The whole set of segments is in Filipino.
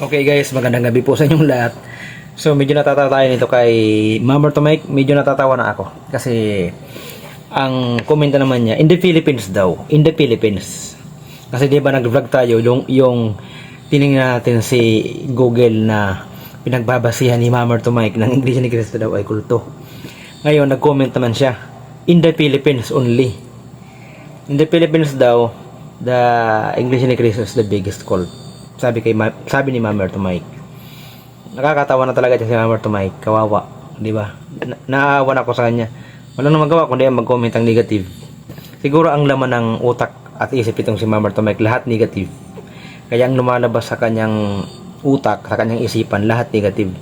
Okay guys, magandang gabi po sa inyong lahat. So medyo natatawa tayo nito kay Mama to Mike, medyo natatawa na ako. Kasi ang komento naman niya, in the Philippines daw, in the Philippines. Kasi di ba nag-vlog tayo, yung, yung tinignan natin si Google na pinagbabasihan ni Mama to Mike ng English ni Cristo daw ay kulto. Ngayon, nag-comment naman siya, in the Philippines only. In the Philippines daw, the English ni Cristo is the biggest cult. Sabi kay Ma- sabi ni Mama to Mike. Nakakatawa na talaga si Mama to Mike. Kawawa, di ba? Na- naawa na ako sa kanya. Wala nang magawa kundi mag-comment ang negative. Siguro ang laman ng utak at isip itong si Mama to Mike lahat negative. Kaya ang lumalabas sa kanyang utak, sa kanyang isipan, lahat negative.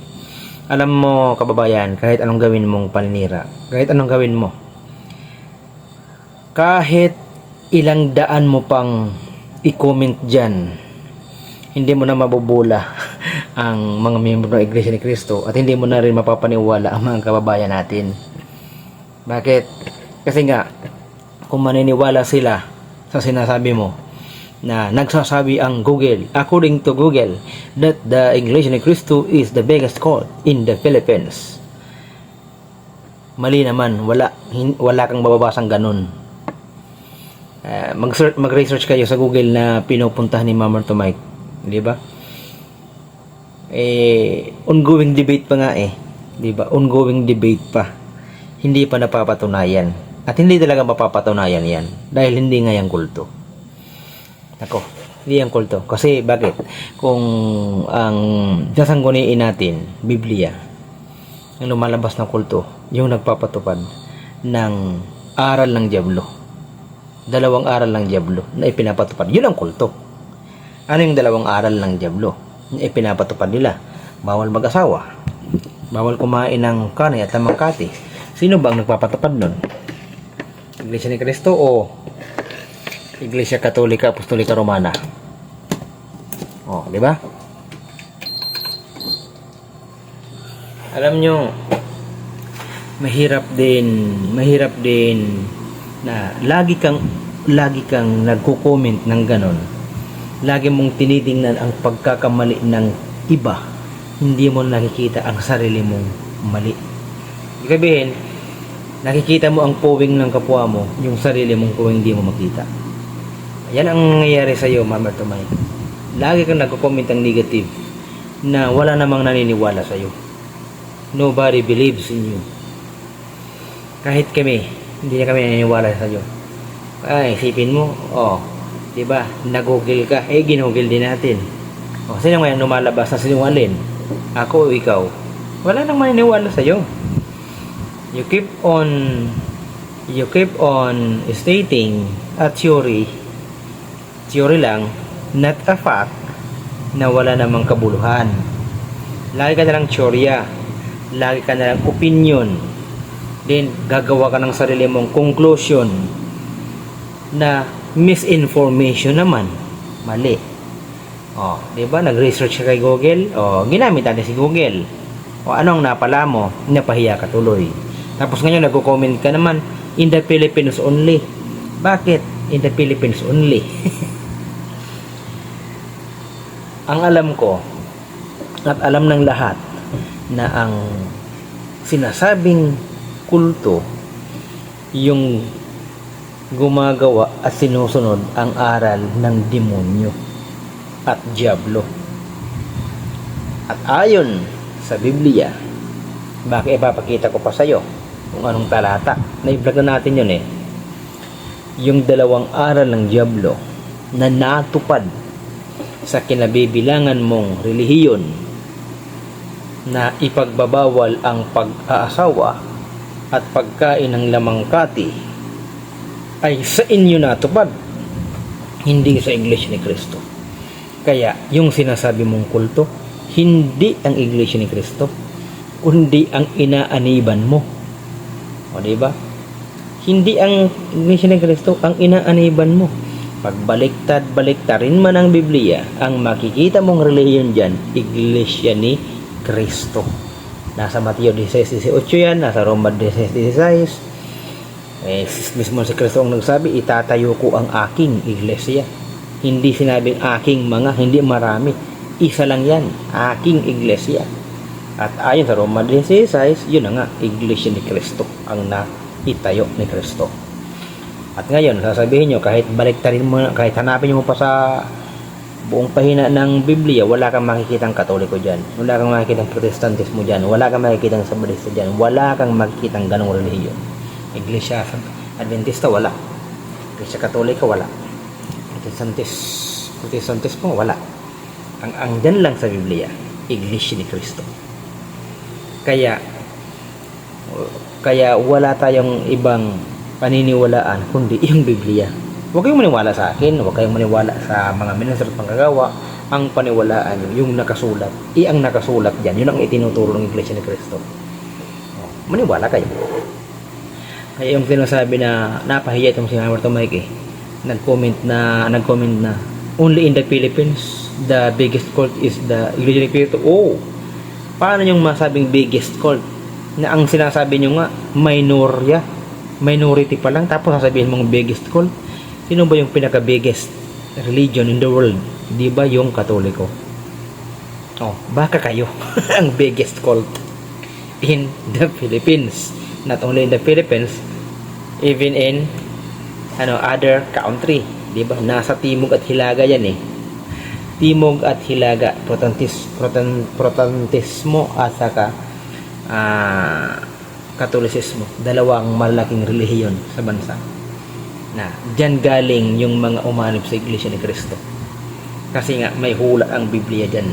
Alam mo, kababayan, kahit anong gawin mong paninira, kahit anong gawin mo, kahit ilang daan mo pang i-comment dyan, hindi mo na mabubula ang mga miyembro ng Iglesia ni Cristo at hindi mo na rin mapapaniwala ang mga kababayan natin. Bakit? Kasi nga, kung maniniwala sila sa sinasabi mo na nagsasabi ang Google, according to Google, that the Iglesia ni Cristo is the biggest cult in the Philippines. Mali naman, wala, wala kang mababasang ganun. Uh, mag mag-research kayo sa Google na pinupuntahan ni Mama to Mike, di ba? Eh ongoing debate pa nga eh, di ba? Ongoing debate pa. Hindi pa napapatunayan. At hindi talaga mapapatunayan 'yan dahil hindi nga yan kulto. Nako, hindi yan kulto. Kasi bakit? Kung ang sasangguniin natin, Biblia, ang lumalabas ng kulto, yung nagpapatupad ng aral ng Diablo dalawang aral ng Diablo na ipinapatupad. Yun ang kulto. Ano yung dalawang aral ng Diablo na ipinapatupad nila? Bawal mag-asawa. Bawal kumain ng kanay at tamangkati. Sino ba ang nagpapatupad nun? Iglesia ni Cristo o Iglesia Katolika Apostolika Romana? Oh, di ba? Alam nyo, mahirap din, mahirap din na lagi kang lagi kang nagko-comment ng ganon. Lagi mong tinitingnan ang pagkakamali ng iba. Hindi mo nakikita ang sarili mong mali. Ibig sabihin, nakikita mo ang puwing ng kapwa mo, yung sarili mong puwing hindi mo makita. Yan ang nangyayari sa iyo, Mama Tomay. Lagi kang nagko-comment ng negative na wala namang naniniwala sa iyo. Nobody believes in you. Kahit kami, hindi na kami naniniwala sa iyo. Ay, isipin mo, oh, 'di ba? Nag-google ka, eh ginugol din natin. Oh, sino ngayon lumalabas na sinungaling? Ako o ikaw? Wala nang maniniwala sa iyo. You keep on you keep on stating a theory theory lang not a fact na wala namang kabuluhan. Lagi ka na lang teorya. Lagi ka na lang opinion then gagawa ka ng sarili mong conclusion na misinformation naman. Mali. Oh di ba? Nag-research ka kay Google. Oh ginamit natin si Google. O anong napala mo? Napahiya ka tuloy. Tapos ngayon nagko-comment ka naman in the Philippines only. Bakit? In the Philippines only. Ang alam ko at alam ng lahat na ang sinasabing kulto yung gumagawa at sinusunod ang aral ng demonyo at diablo. At ayon sa Biblia, bakit ipapakita ko pa sa iyo kung anong talata. Na-vlog na natin yun eh. Yung dalawang aral ng diablo na natupad sa kinabibilangan mong relihiyon na ipagbabawal ang pag-aasawa at pagkain ng lamangkati ay sa inyo natupad. Hindi sa Iglesia ni Kristo. Kaya yung sinasabi mong kulto hindi ang Iglesia ni Kristo kundi ang inaaniban mo. O di ba? Hindi ang Iglesia ni Kristo ang inaaniban mo. Pagbaliktad baliktarin man ang Biblia ang makikita mong relihiyon dyan Iglesia ni Kristo. Nasa Mateo 16.18 yan, nasa Roma 16.16. Eh, mismo si Kristo ang nagsabi, itatayo ko ang aking iglesia. Hindi sinabing aking mga, hindi marami. Isa lang yan, aking iglesia. At ayon sa Roma 16, yun na nga, iglesia ni Kristo ang naitayo ni Kristo. At ngayon, sasabihin nyo, kahit baliktarin mo, kahit hanapin mo pa sa buong pahina ng Biblia, wala kang makikitang katoliko dyan. Wala kang makikitang protestantismo dyan. Wala kang makikitang sabadista dyan. Wala kang makikitang ganong relihiyon. Iglesia Adventista, wala. Iglesia Katolika, wala. Protestantis, Protestantismo, wala. Ang ang dyan lang sa Biblia, Iglesia ni Kristo. Kaya, kaya wala tayong ibang paniniwalaan kundi yung Biblia. Huwag kayong maniwala sa akin, huwag kayong maniwala sa mga ministro at panggagawa. Ang paniwalaan yung nakasulat. I ang nakasulat dyan, yun ang itinuturo ng Iglesia ni Cristo. Oh, maniwala kayo. Kaya yung sinasabi na napahiya itong si Hamilton Mike eh. Nag-comment na, nag-comment na, only in the Philippines, the biggest cult is the Iglesia ni Cristo. Oh, paano yung masabing biggest cult? Na ang sinasabi nyo nga, minorya, minority pa lang, tapos sasabihin mong biggest cult. Sino ba yung pinaka-biggest religion in the world? Di ba yung katoliko? Oh, baka kayo ang biggest cult in the Philippines. Not only in the Philippines, even in ano other country, 'di ba? Nasa timog at hilaga 'yan eh. Timog at hilaga, protantis, protan, protantismo at saka ah katolisismo, dalawang malaking relihiyon sa bansa. Na diyan galing yung mga umanib sa Iglesia ni Kristo. Kasi nga may hula ang Biblia diyan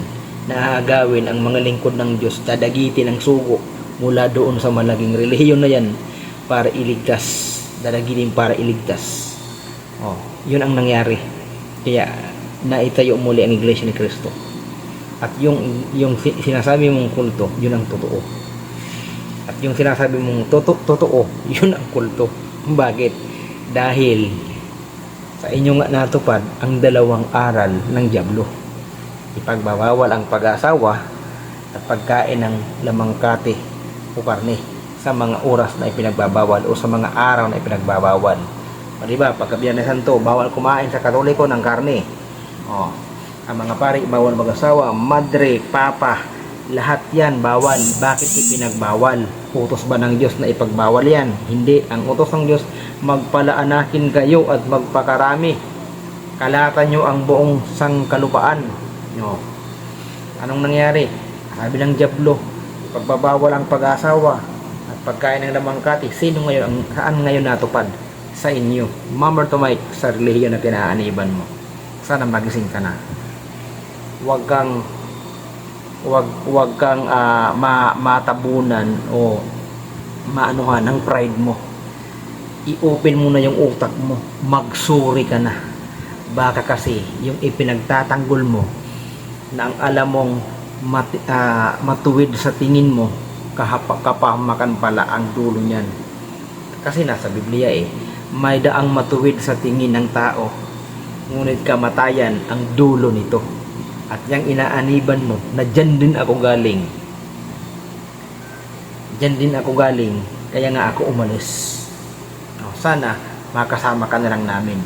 na agawin ang mga lingkod ng Diyos, dadagitin ang sugo mula doon sa malaking relihiyon na yan para iligtas, dadagitin para iligtas. Oh, yun ang nangyari. Kaya naitayo muli ang Iglesia ni Kristo. At yung yung si- sinasabi mong kulto, yun ang totoo. At yung sinasabi mong toto, totoo, yun ang kulto. Bakit? Dahil sa inyo nga natupad ang dalawang aral ng Diablo. Ipagbabawal ang pag-asawa at pagkain ng lamang kate o karne sa mga oras na ipinagbabawal o sa mga araw na ipinagbabawal. O diba, pagka Biyernes Santo, bawal kumain sa katoliko ng karne. O, ang mga pari, bawal mag-asawa, madre, papa, lahat yan bawal. Bakit ipinagbawal? Utos ba ng Diyos na ipagbawal yan? Hindi. Ang utos ng Diyos, magpalaanakin kayo at magpakarami. Kalatan nyo ang buong sangkalupaan. No. Anong nangyari? Sabi ng Diablo, pagbabawal ang pag-asawa at pagkain ng lamang sino ngayon, ang, saan ngayon natupad? Sa inyo. Mama to Mike, sa relihiyon na kinaaniban mo. Sana magising ka na. Huwag kang wag wag kang ah, ma, matabunan o maanuhan ng pride mo. I-open mo na yung utak mo. Magsuri ka na. Baka kasi yung ipinagtatanggol mo na ang alam mong mat, ah, matuwid sa tingin mo kahapa, kapahamakan pala ang dulo niyan. Kasi nasa Biblia eh, may daang matuwid sa tingin ng tao, ngunit kamatayan ang dulo nito. At yung inaaniban mo, na dyan din ako galing. Dyan din ako galing, kaya nga ako umalis. O, sana makasama ka na lang namin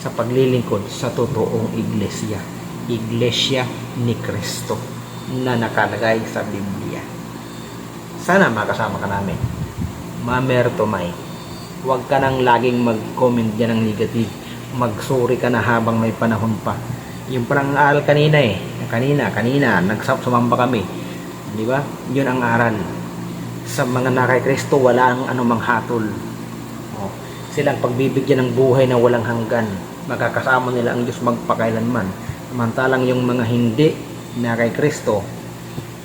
sa paglilingkod sa totoong iglesia. Iglesia ni Kristo na nakalagay sa Biblia. Sana makasama ka namin. Mamer Tomay, huwag ka nang laging mag-comment dyan ng negative. Magsuri ka na habang may panahon pa. Yung parang aral kanina eh. Kanina, kanina, nagsap sumamba kami. Di ba? Yun ang aral. Sa mga nakay Kristo, wala ang anumang hatol. Oh, silang pagbibigyan ng buhay na walang hanggan. Makakasama nila ang Diyos magpakailanman. Samantalang yung mga hindi na kay Kristo,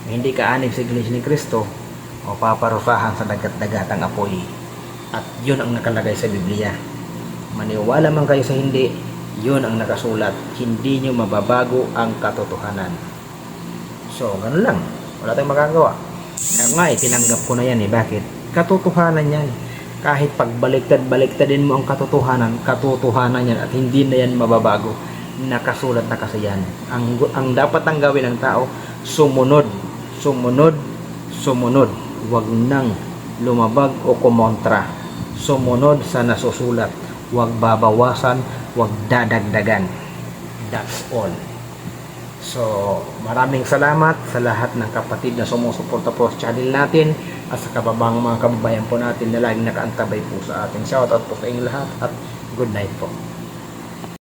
hindi kaanib sa Iglesia ni Kristo, o paparusahan sa dagat-dagatang apoy. At yun ang nakalagay sa Biblia. Maniwala man kayo sa hindi, yun ang nakasulat. Hindi nyo mababago ang katotohanan. So, ganun lang. Wala tayong magagawa. Kaya nga, eh, tinanggap ko na yan eh. Bakit? Katotohanan yan. Kahit pagbaliktad-baliktadin mo ang katotohanan, katotohanan yan at hindi na yan mababago. Nakasulat na kasi yan. Ang, ang dapat ang gawin ng tao, sumunod. Sumunod. Sumunod. Huwag nang lumabag o kumontra. Sumunod sa nasusulat. Huwag babawasan, huwag dadagdagan. That's all. So, maraming salamat sa lahat ng kapatid na sumusuporta po sa channel natin at sa kababang mga kababayan po natin na laging nakaantabay po sa atin. Shoutout po sa inyo lahat at good night po.